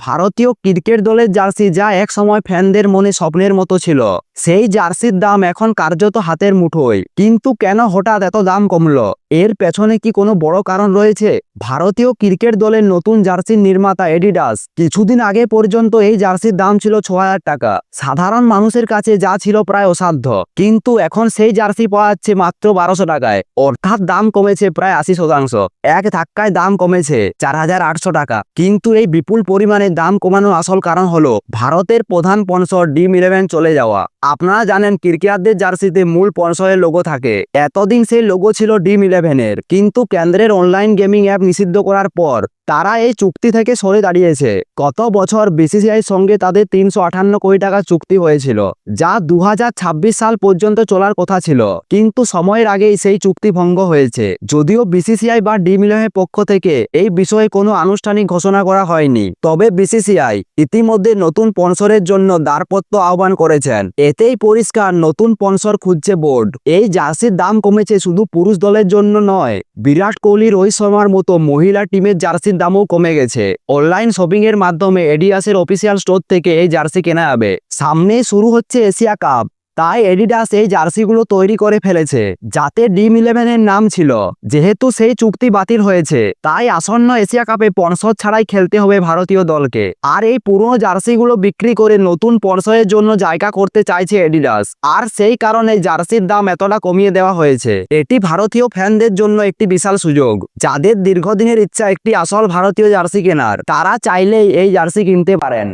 ভারতীয় ক্রিকেট দলের জার্সি যা এক সময় ফ্যানদের মনে স্বপ্নের মতো ছিল। সেই জার্সির দাম এখন কার্যত হাতের মুঠোয়। কিন্তু কেন হঠাৎ এত দাম কমলো? এর পেছনে কি কোনো বড় কারণ রয়েছে? ভারতীয় ক্রিকেট দলের নতুন জার্সির নির্মাতা এডিডাস, কিছুদিন আগে পর্যন্ত এই জার্সির দাম ছিল ছ টাকা। সাধারণ মানুষের কাছে যা ছিল প্রায় অসাধ্য। কিন্তু এখন সেই জার্সি পাওয়া যাচ্ছে মাত্র বারোশো টাকায়। অর্থাৎ দাম কমেছে প্রায় আশি শতাংশ। এক ধাক্কায় দাম কমেছে চার হাজার আটশো টাকা। কিন্তু এই বিপুল পরিমাণে দাম কমানোর আসল কারণ হলো ভারতের প্রধান স্পন্সর ডিম ইলেভেন চলে যাওয়া। আপনারা জানেন ক্রিকেটারদের জার্সিতে মূল স্পন্সরের লোগো থাকে। এতদিন সেই লোগো ছিল ডিম ইলেভেনের কিন্তু কেন্দ্রের অনলাইন গেমিং অ্যাপ নিষিদ্ধ করার পর তারা এই চুক্তি থেকে সরে দাঁড়িয়েছে। গত বছর বিসিসিআই সঙ্গে তাদের তিনশো আটান্ন কোটি টাকা চুক্তি হয়েছিল, যা দু হাজার ছাব্বিশ সাল পর্যন্ত চলার কথা ছিল। কিন্তু সময়ের আগেই সেই চুক্তি ভঙ্গ হয়েছে। যদিও বিসিসিআই বা ডিমিলনের পক্ষ থেকে এই বিষয়ে কোনো আনুষ্ঠানিক ঘোষণা করা হয়নি। তবে বিসিসিআই ইতিমধ্যে নতুন স্পন্সরের জন্য দারপত্র আহ্বান করেছেন। এতেই পরিষ্কার নতুন স্পন্সর খুঁজছে বোর্ড। এই জার্সির দাম কমেছে শুধু পুরুষ দলের জন্য নয়। বিরাট কোহলি রোহিত শর্মার মতো মহিলা টিমের জার্সির দামও কমে গেছে। অনলাইন শপিং এর মাধ্যমে এডিয়াসের অফিসিয়াল স্টোর থেকে এই জার্সি কেনা যাবে। সামনে শুরু হচ্ছে এশিয়া কাপ। তাই এডিডাস এই জার্সিগুলো তৈরি করে ফেলেছে, যাতে ডিম ইলেভেনের নাম ছিল। যেহেতু সেই চুক্তি বাতিল হয়েছে, তাই আসন্ন এশিয়া কাপে পর্ষদ ছাড়াই খেলতে হবে ভারতীয় দলকে। আর এই পুরনো জার্সিগুলো বিক্রি করে নতুন পর্ষদের জন্য জায়গা করতে চাইছে এডিডাস আর সেই কারণে জার্সির দাম এতটা কমিয়ে দেওয়া হয়েছে। এটি ভারতীয় ফ্যানদের জন্য একটি বিশাল সুযোগ। যাদের দীর্ঘদিনের ইচ্ছা একটি আসল ভারতীয় জার্সি কেনার, তারা চাইলেই এই জার্সি কিনতে পারেন।